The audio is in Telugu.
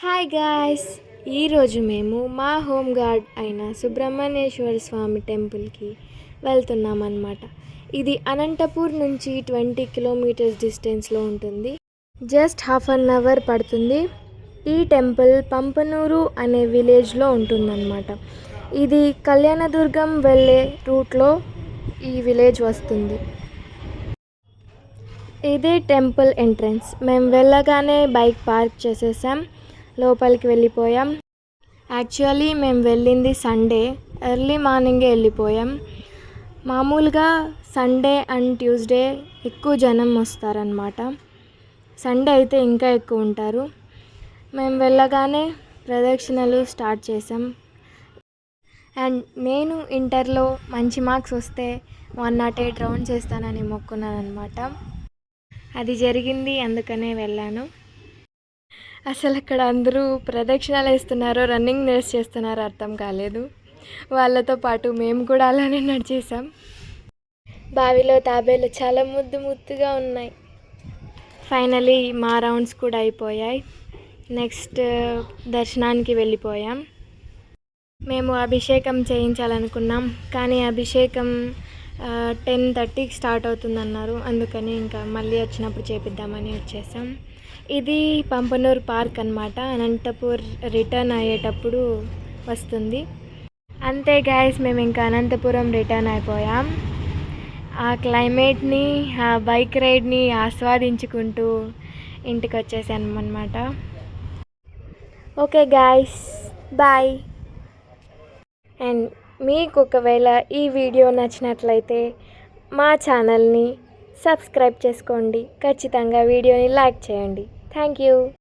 హాయ్ గాయ్స్ ఈరోజు మేము మా హోమ్ గార్డ్ అయిన సుబ్రహ్మణ్యేశ్వర స్వామి టెంపుల్కి వెళ్తున్నామన్నమాట. ఇది అనంతపూర్ నుంచి ట్వంటీ కిలోమీటర్స్ డిస్టెన్స్లో ఉంటుంది. జస్ట్ హాఫ్ అన్ అవర్ పడుతుంది. ఈ టెంపుల్ పంపనూరు అనే విలేజ్లో ఉంటుందన్నమాట. ఇది కళ్యాణదుర్గం వెళ్ళే రూట్లో ఈ విలేజ్ వస్తుంది. ఇదే టెంపుల్ ఎంట్రన్స్. మేము వెళ్ళగానే బైక్ పార్క్ చేసేసాం. లోపలికి వెళ్ళిపోయాం. యాక్చువల్లీ మేము వెళ్ళింది సండే. ఎర్లీ మార్నింగే వెళ్ళిపోయాం. మామూలుగా సండే అండ్ ట్యూస్డే ఎక్కువ జనం వస్తారనమాట సండే అయితే ఇంకా ఎక్కువ ఉంటారు. మేము వెళ్ళగానే ప్రదక్షిణలు స్టార్ట్ చేసాం అండ్ నేను ఇంటర్లో మంచి మార్క్స్ వస్తే వన్ నాట్ ఎయిట్ రౌండ్ చేస్తానని మొక్కున్నాను అనమాట అది జరిగింది అందుకనే వెళ్ళాను. అసలు అక్కడ అందరూ ప్రదక్షిణాలు వేస్తున్నారో రన్నింగ్ రేస్ చేస్తున్నారో అర్థం కాలేదు. వాళ్ళతో పాటు మేము కూడా అలానే నడిచేసాం బావిలో తాబేలు చాలా ముద్దు ముద్దుగా ఉన్నాయి. ఫైనలీ మా రౌండ్స్ కూడా అయిపోయాయి. నెక్స్ట్ దర్శనానికి వెళ్ళిపోయాం. మేము అభిషేకం చేయించాలనుకున్నాం కానీ అభిషేకం టెన్ థర్టీకి స్టార్ట్ అవుతుందన్నారు. అందుకని ఇంకా మళ్ళీ వచ్చినప్పుడు చేపిద్దామని వచ్చేసాం. ఇది పంపనూరు పార్క్ అనమాట అనంతపూర్ రిటర్న్ అయ్యేటప్పుడు వస్తుంది. అంతే గాయస్ మేము ఇంకా అనంతపురం రిటర్న్ అయిపోయాం. ఆ క్లైమేట్ని ఆ బైక్ రైడ్ని ఆస్వాదించుకుంటూ ఇంటికి వచ్చేసాను అనమాట ఓకే గాయస్ బాయ్ అండ్ మీకు ఒకవేళ ఈ వీడియో నచ్చినట్లయితే మా ఛానల్ని సబ్స్క్రైబ్ చేసుకోండి. ఖచ్చితంగా వీడియోని లైక్ చేయండి. Thank you.